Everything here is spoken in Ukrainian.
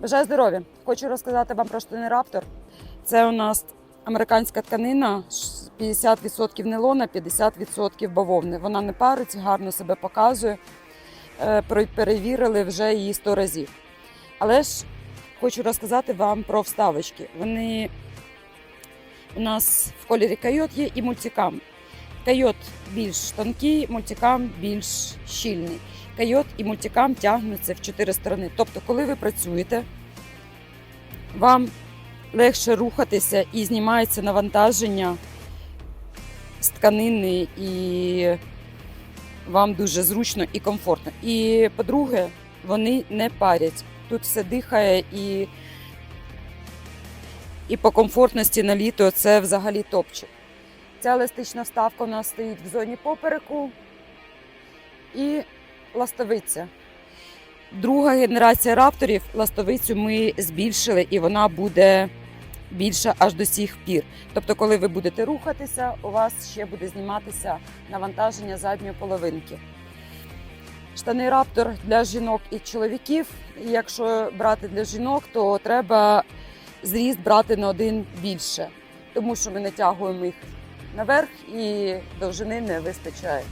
Бажаю здоров'я! Хочу розказати вам про штани Раптор. Це у нас американська тканина, 50% нейлона, 50% бавовни. Вона не париться, гарно себе показує. Е, Перевірили вже її 100 разів. Але ж хочу розказати вам про вставочки. Вони у нас в кольорі койот є і мультикам. Койот більш тонкий, мультикам більш щільний. Койот і мультикам тягнуться в чотири сторони. Тобто, коли ви працюєте, вам легше рухатися і знімається навантаження з тканини, і вам дуже зручно і комфортно. І по-друге, вони не парять. Тут все дихає і, і по комфортності на літо це взагалі топчик. Ця еластична вставка у нас стоїть в зоні попереку і ластовиця. Друга генерація рапторів ластовицю ми збільшили, і вона буде більша аж до сих пір. Тобто, коли ви будете рухатися, у вас ще буде зніматися навантаження задньої половинки. Штани раптор для жінок і чоловіків. Якщо брати для жінок, то треба зріст брати на один більше, тому що ми натягуємо їх наверх і довжини не вистачає.